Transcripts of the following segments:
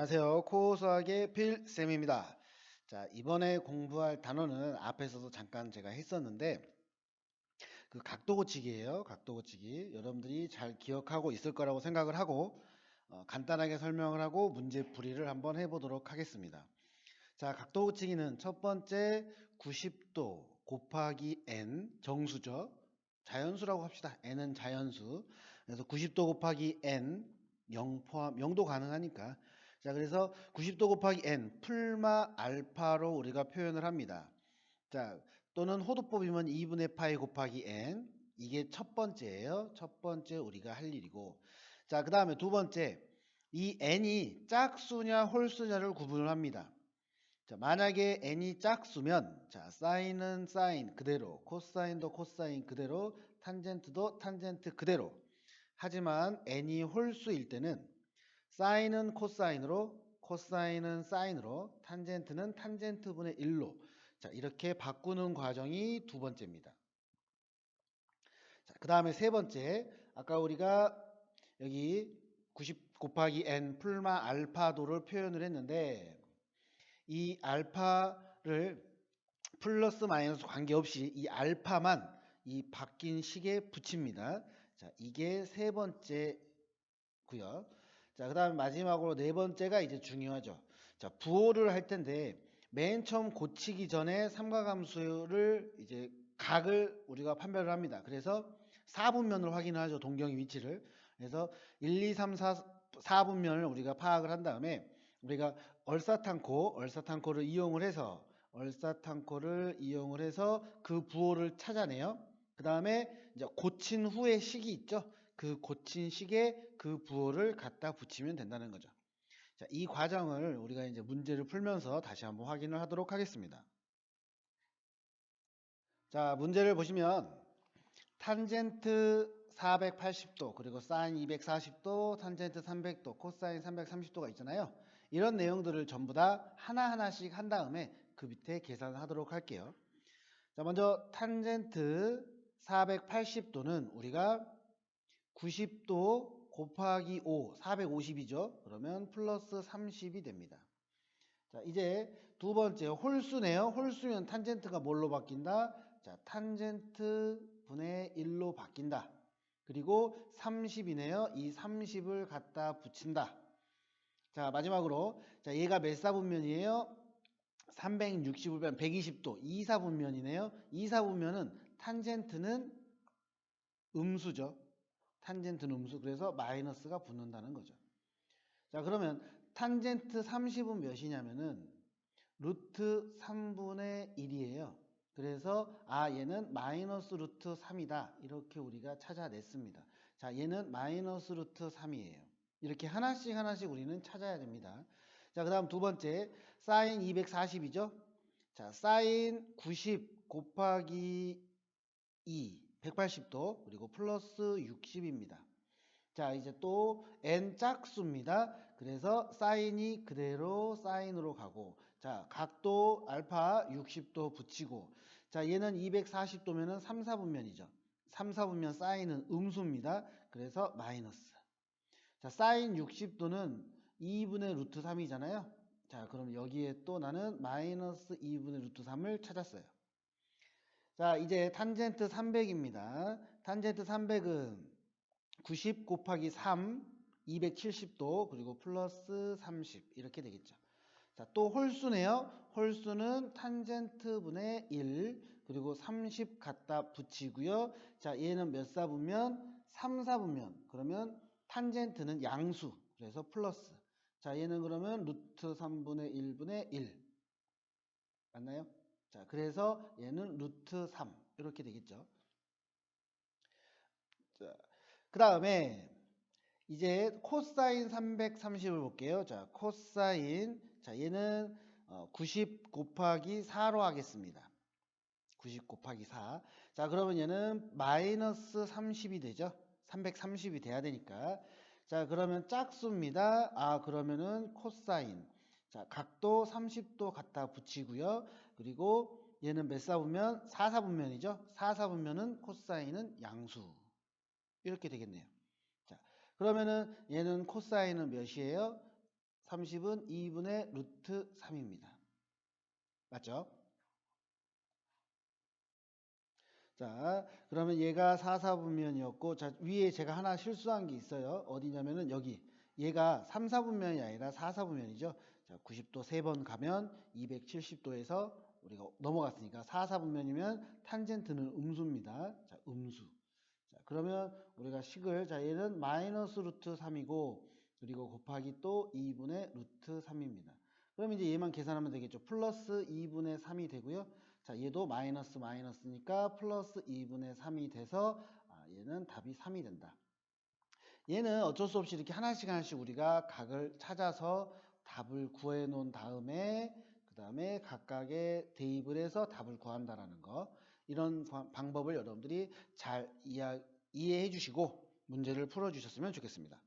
안녕하세요. 코수학의 필쌤입니다. 자, 이번에 공부할 단어는 앞에서도 잠깐 제가 했었는데, 그 각도 고치기예요. 각도 고치기. 여러분들이 잘 기억하고 있을 거라고 생각을 하고, 어, 간단하게 설명을 하고 문제 풀이를 한번 해보도록 하겠습니다. 자, 각도 고치기는 첫 번째 90도 곱하기 n 정수죠. 자연수라고 합시다. n은 자연수. 그래서 90도 곱하기 n 0 포함 0도 가능하니까 자, 그래서 90도 곱하기 n 풀마 알파로 우리가 표현을 합니다. 자, 또는 호도법이면 2분의 파이 곱하기 n 이게 첫 번째예요. 첫 번째 우리가 할 일이고. 자, 그 다음에 두 번째 이 n이 짝수냐 홀수냐를 구분을 합니다. 자, 만약에 n이 짝수면 자, 사인은 사인 그대로, 코사인도 코사인 그대로, 탄젠트도 탄젠트 그대로. 하지만 n이 홀수일 때는 사인은 코사인으로, 코사인은 사인으로, 탄젠트는 탄젠트분의 1로 자, 이렇게 바꾸는 과정이 두 번째입니다. 자, 그 다음에 세 번째, 아까 우리가 여기 90 곱하기 n 풀마 알파도를 표현을 했는데 이 알파를 플러스 마이너스 관계없이 이 알파만 이 바뀐 식에 붙입니다. 자, 이게 세 번째고요. 자, 그 다음에 마지막으로 네 번째가 이제 중요하죠. 자, 부호를 할 텐데 맨 처음 고치기 전에 삼각함수를 이제 각을 우리가 판별을 합니다. 그래서 4분면을 확인하죠. 동경의 위치를. 그래서 1, 2, 3, 4, 4분면을 우리가 파악을 한 다음에 우리가 얼사탄코, 얼사탄코를 이용을 해서 얼사탄코를 이용을 해서 그 부호를 찾아내요. 그 다음에 이제 고친 후의 식이 있죠. 그 고친 식에 그 부호를 갖다 붙이면 된다는 거죠. 자, 이 과정을 우리가 이제 문제를 풀면서 다시 한번 확인을 하도록 하겠습니다. 자, 문제를 보시면 탄젠트 480도 그리고 사인 240도, 탄젠트 300도, 코사인 330도가 있잖아요. 이런 내용들을 전부 다 하나하나씩 한 다음에 그 밑에 계산을 하도록 할게요. 자, 먼저 탄젠트 480도는 우리가 90도 곱하기 5, 450이죠. 그러면 플러스 30이 됩니다. 자, 이제 두 번째 홀수네요. 홀수면 탄젠트가 뭘로 바뀐다? 자, 탄젠트 분의 1로 바뀐다. 그리고 30이네요. 이 30을 갖다 붙인다. 자, 마지막으로 자, 얘가 몇 사분면이에요? 365면 120도 2사분면이네요. 2사분면은 탄젠트는 음수죠. 탄젠트는 음수. 그래서 마이너스가 붙는다는 거죠. 자, 그러면 탄젠트 30은 몇이냐면은 루트 3분의 1이에요. 그래서 아 얘는 마이너스 루트 3이다. 이렇게 우리가 찾아냈습니다. 자, 얘는 마이너스 루트 3이에요. 이렇게 하나씩 하나씩 우리는 찾아야 됩니다. 자, 그 다음 두 번째 사인 240이죠. 자, 사인 90 곱하기 2 180도 그리고 플러스 60입니다. 자 이제 또 n 짝수입니다. 그래서 사인이 그대로 사인으로 가고 자 각도 알파 60도 붙이고 자 얘는 240도면은 3, 4분면이죠. 3, 4분면 사인은 음수입니다. 그래서 마이너스 자 사인 60도는 2분의 루트 3이잖아요. 자 그럼 여기에 또 나는 마이너스 2분의 루트 3을 찾았어요. 자, 이제 탄젠트 300입니다. 탄젠트 300은 90 곱하기 3, 270도, 그리고 플러스 30 이렇게 되겠죠. 자, 또 홀수네요. 홀수는 탄젠트 분의 1, 그리고 30 갖다 붙이고요. 자, 얘는 몇 사분면? 3 사분면. 그러면 탄젠트는 양수. 그래서 플러스. 자, 얘는 그러면 루트 3분의 1분의 1. 맞나요? 자, 그래서 얘는 루트 3 이렇게 되겠죠. 자, 그 다음에 이제 코사인 330을 볼게요. 자, 코사인 자 얘는 90 어, 곱하기 4로 하겠습니다. 90 곱하기 4. 자, 그러면 얘는 마이너스 30이 되죠. 330이 돼야 되니까. 자, 그러면 짝수입니다. 아, 그러면은 코사인. 자, 각도 30도 갖다 붙이고요. 그리고 얘는 몇 사분면? 4사분면이죠. 4사분면은 코사인은 양수. 이렇게 되겠네요. 자, 그러면은 얘는 코사인은 몇이에요? 30은 2분의 루트 3입니다. 맞죠? 자, 그러면 얘가 4, 4분면이었고, 자, 위에 제가 하나 실수한 게 있어요. 어디냐면은 여기. 얘가 3, 4분면이 아니라 4, 4분면이죠. 자, 90도 3번 가면 270도에서 우리가 넘어갔으니까 4, 4분면이면 탄젠트는 음수입니다. 자, 음수. 자, 그러면 우리가 식을, 자, 얘는 마이너스 루트 3이고, 그리고 곱하기 또 2분의 루트 3입니다. 그럼 이제 얘만 계산하면 되겠죠. 플러스 2분의 3이 되고요. 자, 얘도 마이너스 마이너스니까 플러스 2분의 3이 돼서 아, 얘는 답이 3이 된다. 얘는 어쩔 수 없이 이렇게 하나씩 하나씩 우리가 각을 찾아서 답을 구해 놓은 다음에 그 다음에 각각의 대입을 해서 답을 구한다라는 거 이런 바- 방법을 여러분들이 잘 이해, 이해해 주시고 문제를 풀어 주셨으면 좋겠습니다.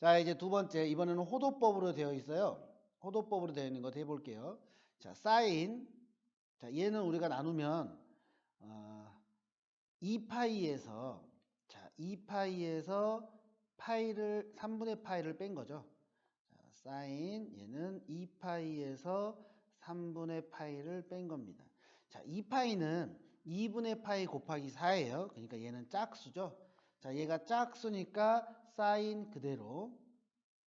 자 이제 두 번째 이번에는 호도법으로 되어 있어요. 호도법으로 되어 있는 거 해볼게요. 자 사인 자 얘는 우리가 나누면 어, 2파이에서 자 2파이에서 파이를 3분의 파이를 뺀 거죠. 자, 사인 얘는 2파이에서 3분의 파이를 뺀 겁니다. 자 2파이는 2분의 파이 곱하기 4예요. 그러니까 얘는 짝수죠. 자 얘가 짝수니까 사인 그대로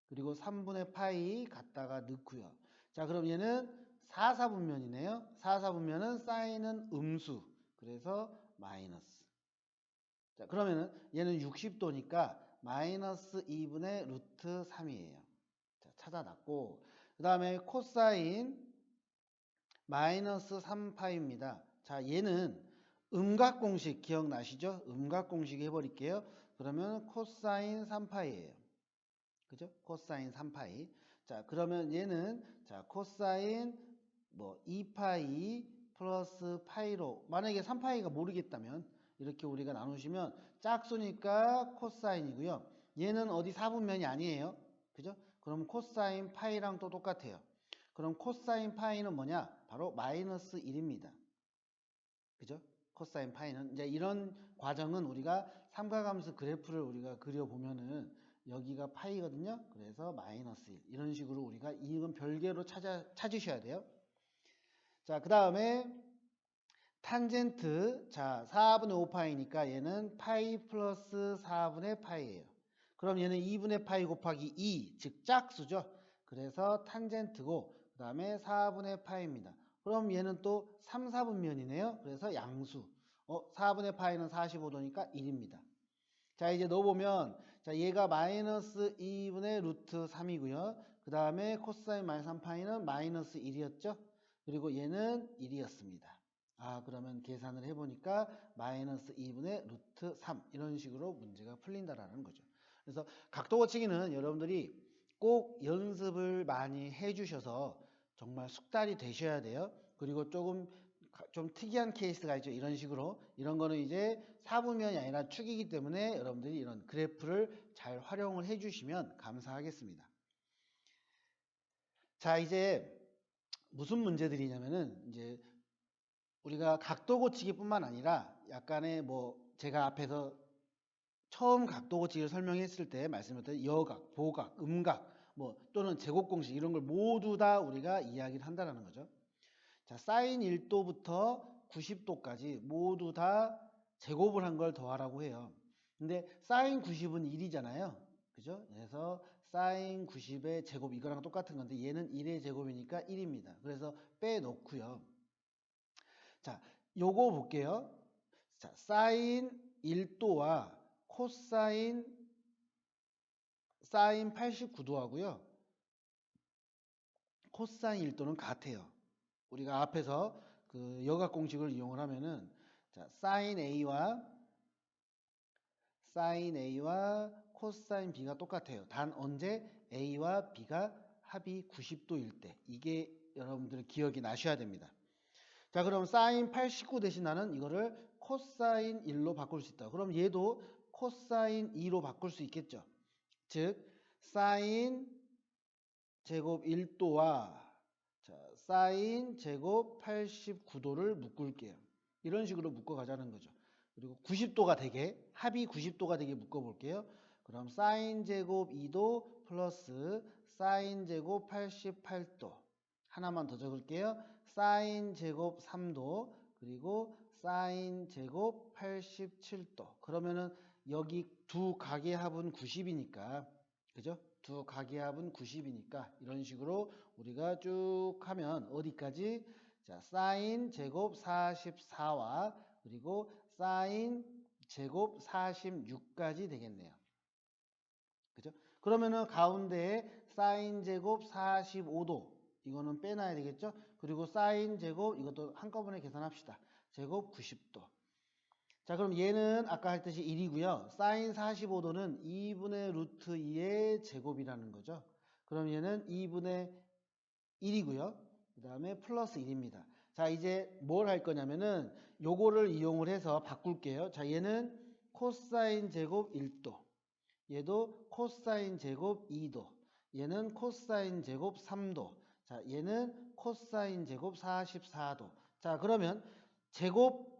그리고 3분의 파이 갖다가 넣고요. 자 그럼 얘는 4, 4분면이네요. 4, 4분면은 사인은 음수. 그래서 마이너스. 자 그러면은 얘는 60도니까 마이너스 2분의 루트 3이에요. 자 찾아놨고 그 다음에 코사인 마이너스 3파입니다. 자 얘는 음각 공식 기억나시죠? 음각 공식 해버릴게요. 그러면 코사인 3파이예요. 그죠? 코사인 3파이. 자, 그러면 얘는 자, 코사인 뭐 2파이 플러스 파이로 만약에 3파이가 모르겠다면 이렇게 우리가 나누시면 짝수니까 코사인이고요. 얘는 어디 4분면이 아니에요. 그죠? 그럼 코사인 파이랑 또 똑같아요. 그럼 코사인 파이는 뭐냐? 바로 마이너스 1입니다. 그죠? 코사인 파이는 이제 이런 과정은 우리가 삼각함수 그래프를 우리가 그려 보면은 여기가 파이거든요. 그래서 마이너스 1 이런 식으로 우리가 이건 별개로 찾아 찾으셔야 돼요. 자, 그 다음에 탄젠트 자 4분의 5파이니까 얘는 파이 플러스 4분의 파이예요. 그럼 얘는 2분의 파이 곱하기 2, 즉 짝수죠. 그래서 탄젠트고 그 다음에 4분의 파이입니다. 그럼 얘는 또 3, 4분면이네요. 그래서 양수. 어, 4분의 파이는 45도니까 1입니다. 자, 이제 넣어보면, 자, 얘가 마이너스 2분의 루트 3이고요. 그 다음에 코사인 마이너스 3파이는 마이너스 1이었죠. 그리고 얘는 1이었습니다. 아, 그러면 계산을 해보니까 마이너스 2분의 루트 3 이런 식으로 문제가 풀린다라는 거죠. 그래서 각도 고치기는 여러분들이 꼭 연습을 많이 해주셔서 정말 숙달이 되셔야 돼요. 그리고 조금 가- 좀 특이한 케이스가 있죠. 이런 식으로 이런 거는 이제 사분면이 아니라 축이기 때문에 여러분들이 이런 그래프를 잘 활용을 해주시면 감사하겠습니다. 자 이제 무슨 문제들이냐면은 이제 우리가 각도 고치기뿐만 아니라 약간의 뭐 제가 앞에서 처음 각도 고치기를 설명했을 때 말씀드렸던 여각, 보각, 음각 뭐 또는 제곱 공식 이런 걸 모두 다 우리가 이야기를 한다는 거죠. 자, 사인 1도부터 90도까지 모두 다 제곱을 한 걸 더하라고 해요. 근데 사인 90은 1이잖아요. 그죠? 그래서 사인 90의 제곱 이거랑 똑같은 건데 얘는 1의 제곱이니까 1입니다. 그래서 빼놓고요. 자, 요거 볼게요. 자, 사인 1도와 코사인 사인 89도 하고요. 코사인 1도는 같아요. 우리가 앞에서 그 여각 공식을 이용을 하면은 자, 사인 A와 사인 A와 코사인 B가 똑같아요. 단 언제 A와 B가 합이 90도일 때. 이게 여러분들 기억이 나셔야 됩니다. 자, 그럼 사인 89 대신 나는 이거를 코사인 1로 바꿀 수 있다. 그럼 얘도 코사인 2로 바꿀 수 있겠죠. 즉 사인 제곱 1도와 자, 사인 제곱 89도를 묶을게요. 이런 식으로 묶어 가자는 거죠. 그리고 90도가 되게 합이 90도가 되게 묶어 볼게요. 그럼 사인 제곱 2도 플러스 사인 제곱 88도. 하나만 더 적을게요. 사인 제곱 3도 그리고 사인 제곱 87도. 그러면은 여기 두 각의 합은 90이니까 그죠? 두 각의 합은 90이니까 이런 식으로 우리가 쭉 하면 어디까지? 자, 사인 제곱 44와 그리고 사인 제곱 46까지 되겠네요. 그죠? 그러면은 가운데에 사인 제곱 45도 이거는 빼놔야 되겠죠? 그리고 사인 제곱 이것도 한꺼번에 계산합시다. 제곱 90도. 자, 그럼 얘는 아까 했듯이 1이고요. 사인 45도는 2분의 루트 2의 제곱이라는 거죠. 그럼 얘는 2분의 1이고요. 그 다음에 플러스 1입니다. 자, 이제 뭘 할 거냐면은 요거를 이용을 해서 바꿀게요. 자, 얘는 코사인 제곱 1도. 얘도 코사인 제곱 2도. 얘는 코사인 제곱 3도. 자, 얘는 코사인 제곱 44도. 자, 그러면 제곱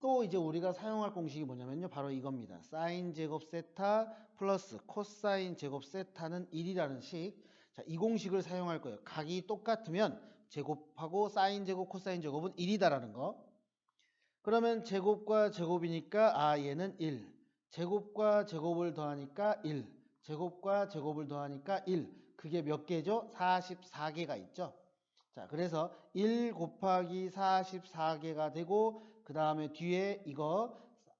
또 이제 우리가 사용할 공식이 뭐냐면요. 바로 이겁니다. 사인 제곱 세타 플러스 코사인 제곱 세타는 1이라는 식. 자, 이 공식을 사용할 거예요. 각이 똑같으면 제곱하고 사인 제곱 코사인 제곱은 1이다라는 거. 그러면 제곱과 제곱이니까 아 얘는 1. 제곱과 제곱을 더하니까 1. 제곱과 제곱을 더하니까 1. 그게 몇 개죠? 44개가 있죠. 자, 그래서 1 곱하기 44개가 되고 그 다음에 뒤에 이거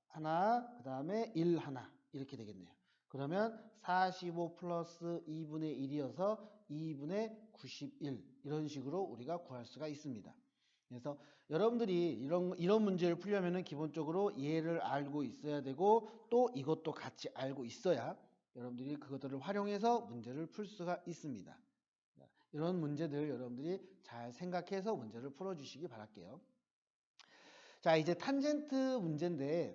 하나, 그 다음에 1 하나 이렇게 되겠네요. 그러면 45 플러스 2분의 1이어서 2분의 91 이런 식으로 우리가 구할 수가 있습니다. 그래서 여러분들이 이런 이런 문제를 풀려면은 기본적으로 얘를 알고 있어야 되고 또 이것도 같이 알고 있어야 여러분들이 그것들을 활용해서 문제를 풀 수가 있습니다. 이런 문제들 여러분들이 잘 생각해서 문제를 풀어주시기 바랄게요. 자, 이제 탄젠트 문제인데,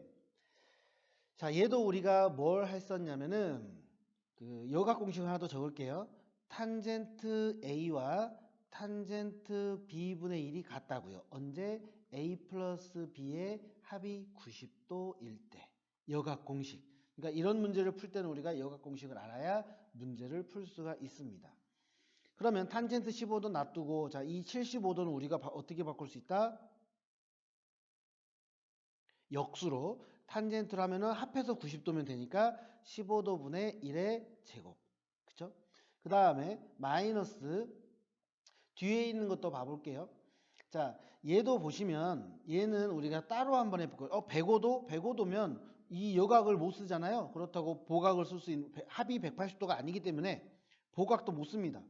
자, 얘도 우리가 뭘 했었냐면은, 그 여각 공식을 하나 더 적을게요. 탄젠트 A와 탄젠트 B분의 1이 같다고요. 언제? A 플러스 B의 합이 90도일 때. 여각 공식. 그러니까 이런 문제를 풀 때는 우리가 여각 공식을 알아야 문제를 풀 수가 있습니다. 그러면 탄젠트 15도 놔두고 자, 이 75도는 우리가 바- 어떻게 바꿀 수 있다? 역수로 탄젠트를 하면은 합해서 90도면 되니까 15도 분의 1의 제곱. 그쵸? 그 다음에 마이너스 뒤에 있는 것도 봐볼게요. 자, 얘도 보시면 얘는 우리가 따로 한번 해볼게요. 어, 105도? 105도면 이 여각을 못 쓰잖아요. 그렇다고 보각을 쓸 수 있는 배- 합이 180도가 아니기 때문에 보각도 못 씁니다.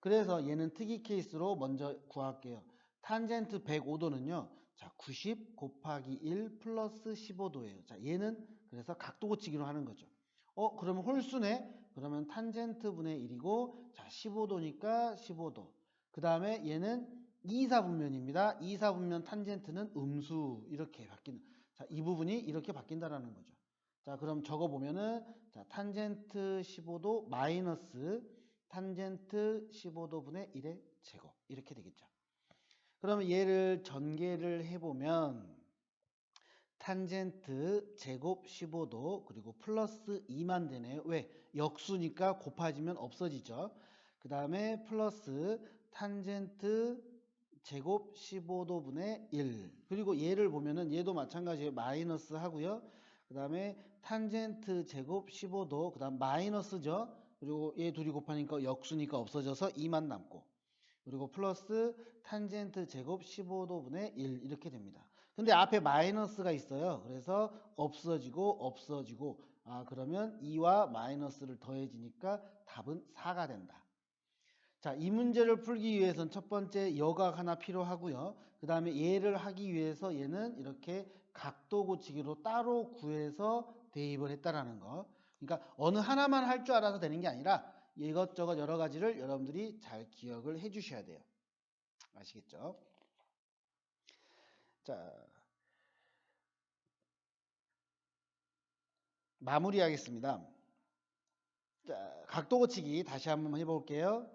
그래서 얘는 특이 케이스로 먼저 구할게요. 탄젠트 105도는요. 자, 90 곱하기 1 플러스 15도예요. 자, 얘는 그래서 각도 고치기로 하는 거죠. 어, 그러면 홀수네? 그러면 탄젠트 분의 1이고, 자, 15도니까 15도. 그 다음에 얘는 이사분면입니다. 이사분면 탄젠트는 음수. 이렇게 바뀌는. 자, 이 부분이 이렇게 바뀐다라는 거죠. 자, 그럼 적어 보면은, 자, 탄젠트 15도 마이너스 탄젠트 15도 분의 1의 제곱. 이렇게 되겠죠. 그러면 얘를 전개를 해보면 탄젠트 제곱 15도 그리고 플러스 2만 되네요. 왜? 역수니까 곱해지면 없어지죠. 그 다음에 플러스 탄젠트 제곱 15도 분의 1 그리고 얘를 보면은 얘도 마찬가지예요. 마이너스 하고요. 그 다음에 탄젠트 제곱 15도 그 다음 마이너스죠. 그리고 얘 둘이 곱하니까 역수니까 없어져서 2만 남고 그리고 플러스 탄젠트 제곱 15도 분의 1 이렇게 됩니다. 근데 앞에 마이너스가 있어요. 그래서 없어지고 없어지고 아 그러면 2와 마이너스를 더해지니까 답은 4가 된다. 자, 이 문제를 풀기 위해서는 첫 번째 여각 하나 필요하고요. 그 다음에 얘를 하기 위해서 얘는 이렇게 각도 고치기로 따로 구해서 대입을 했다라는 거. 그러니까 어느 하나만 할 줄 알아서 되는 게 아니라 이것저것 여러 가지를 여러분들이 잘 기억을 해 주셔야 돼요. 아시겠죠? 자, 마무리하겠습니다. 자, 각도 고치기 다시 한번 해볼게요.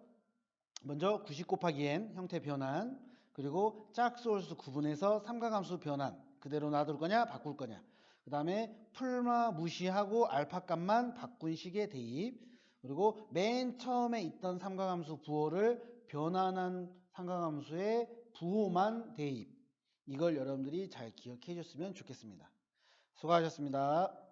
먼저 90 곱하기 n 형태 변환 그리고 짝수홀수 구분해서 삼각함수 변환 그대로 놔둘 거냐 바꿀 거냐 그그 다음에 풀마 무시하고 알파 값만 바꾼 식의 대입. 그리고 맨 처음에 있던 삼각함수 부호를 변환한 삼각함수의 부호만 대입. 이걸 여러분들이 잘 기억해 줬으면 좋겠습니다. 수고하셨습니다.